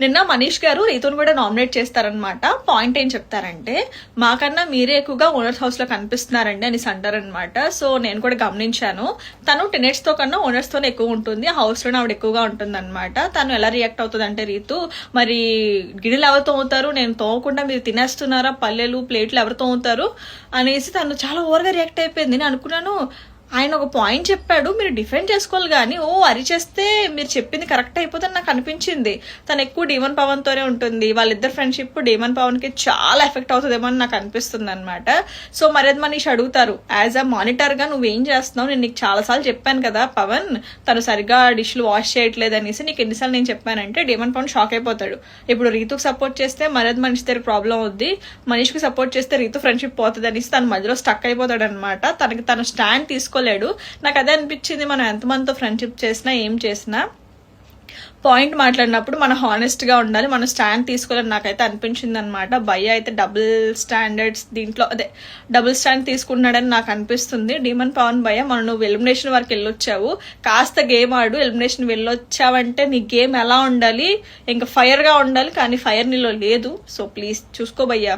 నిన్న మనీష్ గారు రీతుని కూడా నామినేట్ చేస్తారనమాట పాయింట్ ఏం చెప్తారంటే మాకన్నా మీరే ఎక్కువగా ఓనర్స్ హౌస్లో కనిపిస్తున్నారండి అని అంటారనమాట సో నేను కూడా గమనించాను. తను టెనెట్స్తో కన్నా ఓనర్స్ తోనే ఎక్కువ ఉంటుంది. హౌస్లోనే ఆవిడ ఎక్కువగా ఉంటుంది అనమాట తను ఎలా రియాక్ట్ అవుతుంది అంటే రీతు మరి గిడిలు ఎవరు తోముతారు? నేను తోమకుండా మీరు తినేస్తున్నారా? పల్లెలు ప్లేట్లు ఎవరు తోముతారు? అనేసి తను చాలా ఓవర్గా రియాక్ట్ అయిపోయింది. నేను అనుకున్నాను ఆయన ఒక పాయింట్ చెప్పాడు మీరు డిఫెండ్ చేసుకోవాలి కానీ ఓ అరిచేస్తే మీరు చెప్పింది కరెక్ట్ అయిపోతుంది నాకు అనిపించింది. తను ఎక్కువ డీమన్ పవన్తోనే ఉంటుంది. వాళ్ళిద్దరు ఫ్రెండ్షిప్ డీమన్ పవన్కి చాలా ఎఫెక్ట్ అవుతుందేమో అని నాకు అనిపిస్తుంది అనమాట సో మరి అది మనీష్ అడుగుతారు యాజ్ అ మానిటర్గా నువ్వేం చేస్తున్నావు? నేను నీకు చాలాసార్లు చెప్పాను కదా పవన్ తను సరిగ్గా డిష్లు వాష్ చేయట్లేదు అనేసి నీకు ఎన్నిసార్లు నేను చెప్పానంటే డీమన్ పవన్ షాక్ అయిపోతాడు. ఇప్పుడు రీతుకు సపోర్ట్ చేస్తే మరది మనిషి దగ్గర ప్రాబ్లం అవుద్ది? మనిషికి సపోర్ట్ చేస్తే రీతు ఫ్రెండ్షిప్ పోతుంది అనేసి తను మధ్యలో స్టక్ అయిపోతాడు అనమాట తనకి తన స్టాండ్ తీసుకోలేడు. నాకు అదే అనిపించింది మనం ఎంతమందితో ఫ్రెండ్షిప్ చేసినా ఏం చేసినా. పాయింట్ మాట్లాడినప్పుడు మనం హానెస్ట్గా ఉండాలి మనం స్టాండ్ తీసుకోవాలని నాకైతే అనిపించింది అనమాట భయ్య అయితే డబుల్ స్టాండర్డ్స్ దీంట్లో అదే డబుల్ స్టాండ్ తీసుకున్నాడని నాకు అనిపిస్తుంది. డీమన్ పవన్ భయ్య మనం నువ్వు ఎలిమినేషన్ వరకు వెళ్ళొచ్చావు. కాస్త గేమ్ ఆడు ఎలిమినేషన్ వెళ్ళొచ్చావంటే నీ గేమ్ ఎలా ఉండాలి? ఇంకా ఫైర్గా ఉండాలి కానీ ఫైర్ నీలో లేదు. సో ప్లీజ్ చూసుకో భయ్యా.